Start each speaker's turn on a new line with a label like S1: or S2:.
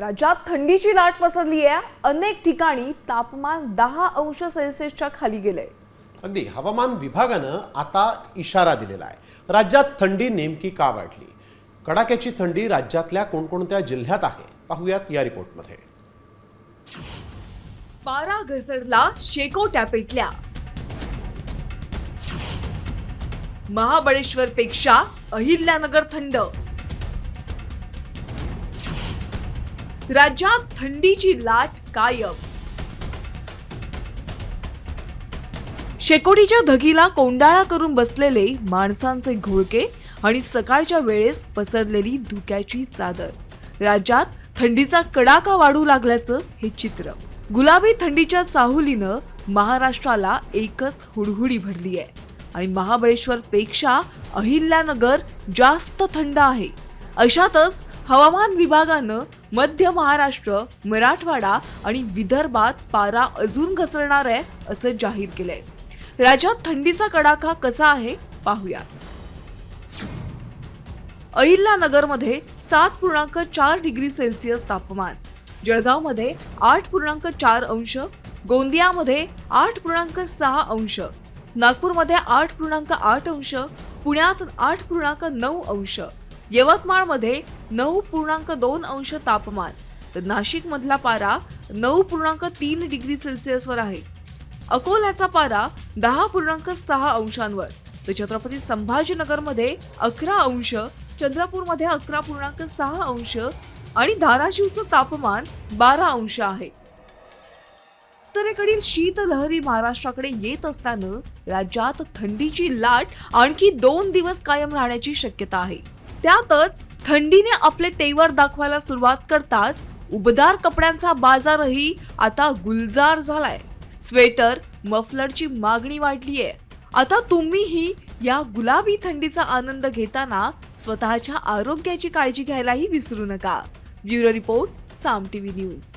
S1: राज्यात थंडीची लाट पसरली आहे अनेक ठिकाणी तापमान दहा अंश सेल्सिअसच्या खाली गेलंय.
S2: अगदी हवामान विभागानं आता इशारा दिलेला आहे. राज्यात थंडी नेमकी का वाढली? कडाक्याची थंडी राज्यातल्या कोणकोणत्या जिल्ह्यात आहे? पाहूयात या रिपोर्टमध्ये.
S1: पारा घसरला शेकोट्या पेटल्या. महाबळेश्वर पेक्षा अहिल्यानगर थंड. राज्यात थंडीची लाट कायम. शेकोटीच्या धगीला कोंडाळा करून बसलेले माणसांचे घोळके आणि सकाळच्या वेळेस पसरलेली धुक्याची चादर. राज्यात थंडीचा कडाका वाढू लागल्याचं हे चित्र. गुलाबी थंडीच्या चाहुलीनं महाराष्ट्राला एकच हुडहुडी भरली आहे. आणि महाबळेश्वर पेक्षा अहिल्यानगर जास्त थंड आहे. अशातच हवामान विभागानं मध्य महाराष्ट्र मराठवाडा आणि विदर्भात पारा अजून घसरणार आहे असं जाहीर केलंय. राज्यात थंडीचा कडाका कसा आहे पाहूया. अहिल्यानगरमध्ये सात पूर्णांक चार डिग्री सेल्सिअस तापमान जळगावमध्ये आठ पूर्णांक चार अंश गोंदियामध्ये आठ पूर्णांक सहा अंश नागपूरमध्ये आठ पूर्णांक आठ अंश पुण्यात आठ पूर्णांक नऊ अंश यवतमाळमध्ये नऊ पूर्णांक दोन अंश तापमान तर नाशिकमधला पारा नऊ पूर्णांक तीन डिग्री सेल्सिअसवर आहे. अकोल्याचा पारा दहा पूर्णांक सहा अंशांवर तर छत्रपती संभाजीनगरमध्ये अकरा अंश चंद्रपूरमध्ये अकरा पूर्णांक सहा अंश आणि धाराशिवचं तापमान बारा अंश आहे. उत्तरेकडील शीतलहरी महाराष्ट्राकडे येत असल्यानं राज्यात थंडीची लाट आणखी दोन दिवस कायम राहण्याची शक्यता आहे. त्यातच थंडीने आपले तेवर दाखवायला सुरुवात करताच उबदार कपड्यांचा बाजारही आता गुलजार झालाय. स्वेटर मफलरची मागणी वाढली आहे आता तुम्हीही या गुलाबी थंडीचा आनंद घेताना स्वतःच्या आरोग्याची काळजी घ्यायलाही विसरू नका. Bureau report Saam TV news.